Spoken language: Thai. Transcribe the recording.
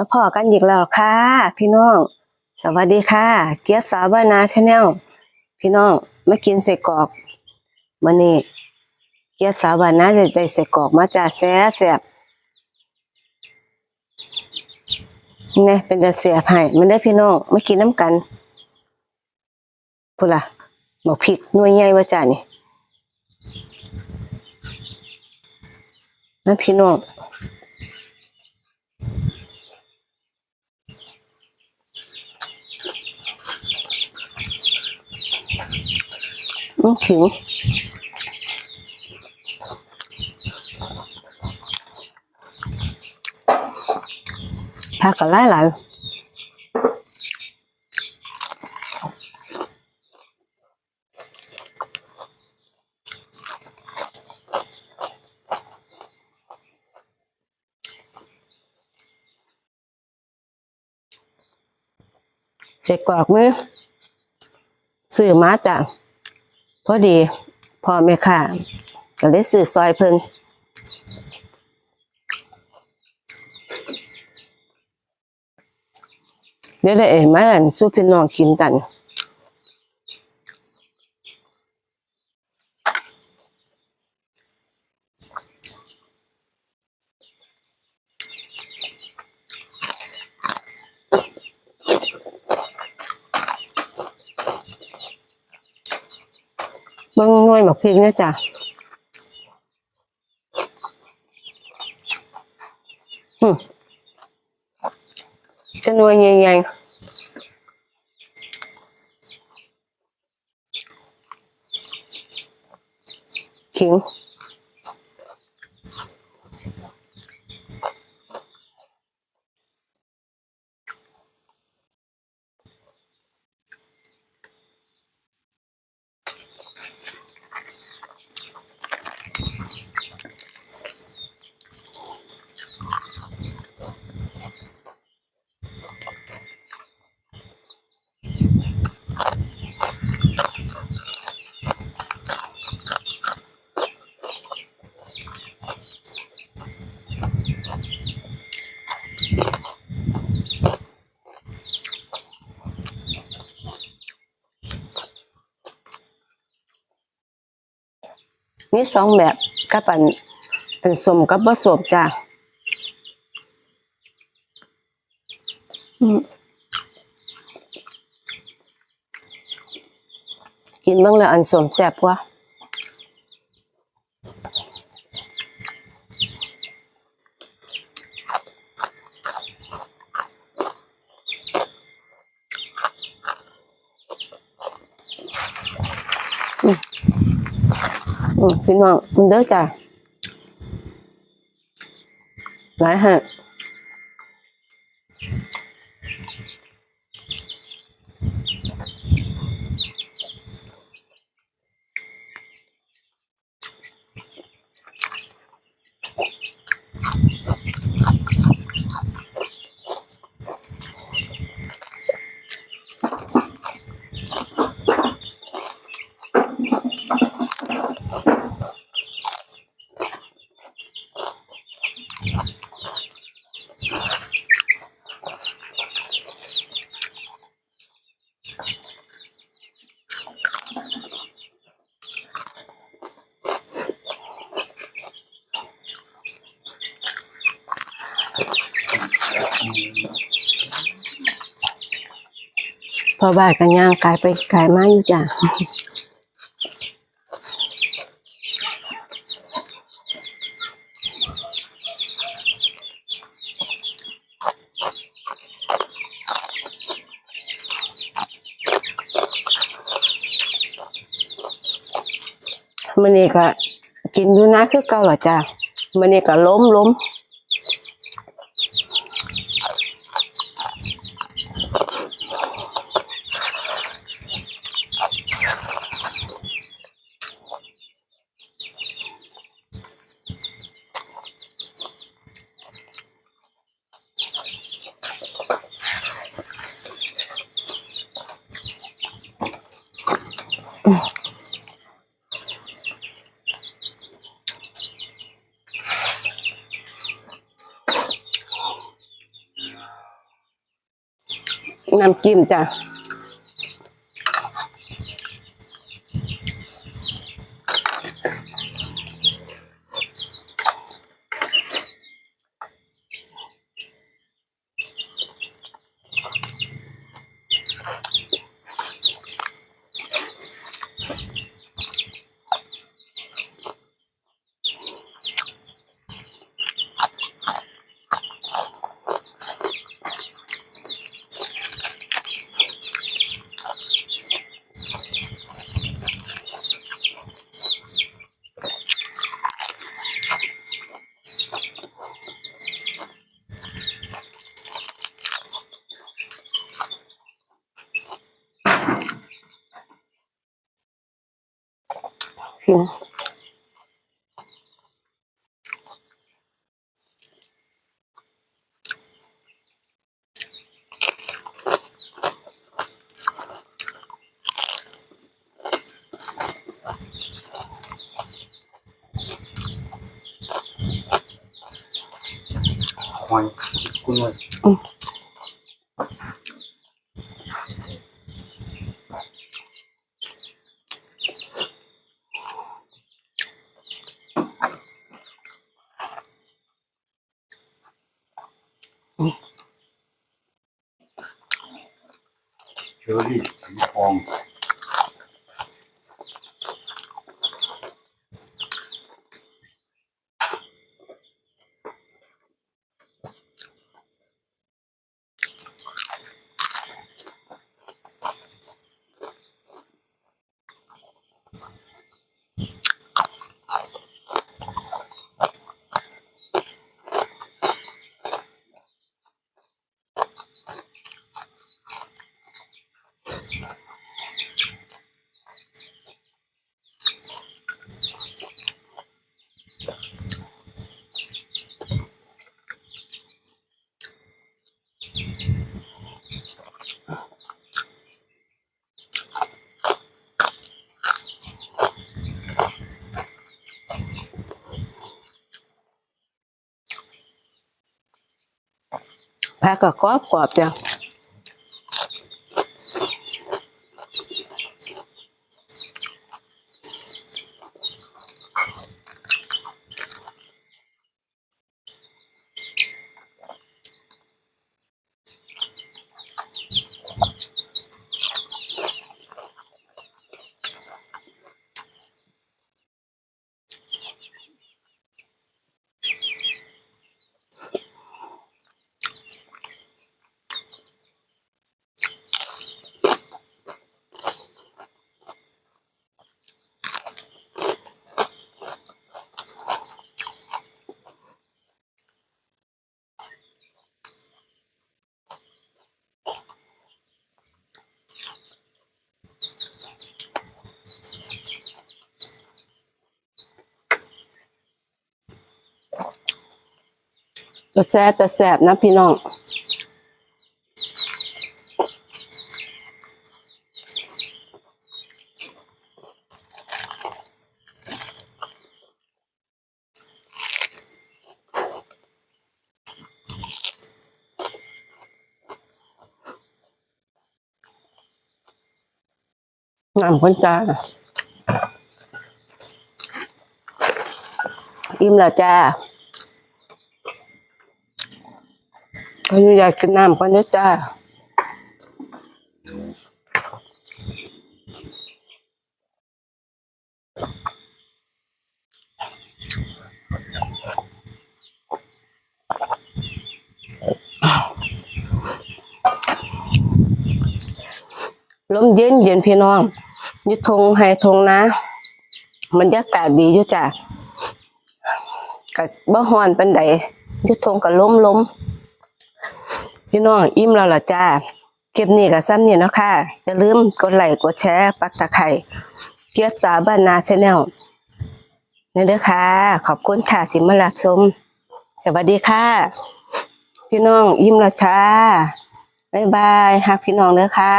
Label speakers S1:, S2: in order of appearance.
S1: มาพอกันอีกแล้วค่ะ พี่น้อง สวัสดีค่ะ เกียรติสาวบ้านนาชาแนลพี่น้องมากินใส่กอกมื้อนี้เกียรติสาวบ้านนาจะได้ใส่กอกมาจ้าแซ่แซ่บนี่เป็นจะเสียบให้มันได้พี่น้องมากินน้ำกันพุ่นล่ะบอกผิดน่วยใหญ่ว่าจ้านี่นั่นพี่น้อง อืมขิงผักก็หลายหลายเสร็จกรอกมือ ซื้อมาจ้ะพอดีพ่อแม่ค่ะก็เลยซื้อซอยเพิ่นเดี๋ยวได้เอ๋มาอันสู้พี่น้องกินกัน บางน้อยหมักพริกเนี่ยจ้ะอืมจะนวยใหญ่ๆขิง มีสองแบบกับอันอันสมกับผสมจ้ะกินบ้างแล้วอันสมแซ่บกว่าอืม พี่น้องมันเด้อจ้ะหลายฮะ พอบ่ายกันย่างกายไปกายมาอยู่จ้ะ มันนี่ก็กินอยู่นะคือเก่าหรอจ้ะมันนี่ก็ล้มล้ม น้ำจิ้มจ้ะ พิมพ์
S2: หอยสิบกุ้ง เชอรี่สีทอง
S1: ผักก็กรอบกรอบจ้ะ จะแซ่บจะแซ่บนะพี่น้องน้ำคนจ้าอิ่มแล้วจ้า ก็อยากกินน้ำก่อนนะจ้าลมเย็นเย็นพี่น้องยุทงไฮทงนะบรรยากาศดีอยู่จ้ะกับบ่ฮอนปันใดยุทงกับล้มล้ม พี่น้องอิ่มแล้วล่ะจ้าเก็บนี่กับซ้ำนี่นะค่ะอย่าลืมกดไลค์กดแชร์ปักตะไคร่เกียรติสาบ้านนาชาแนลนี่เด้อค่ะ ขอบคุณค่ะสิมารักชมสวัสดีค่ะ พี่น้องอิ่มแล้วจ้าบ๊ายบายฮักพี่น้องเด้อค่ะ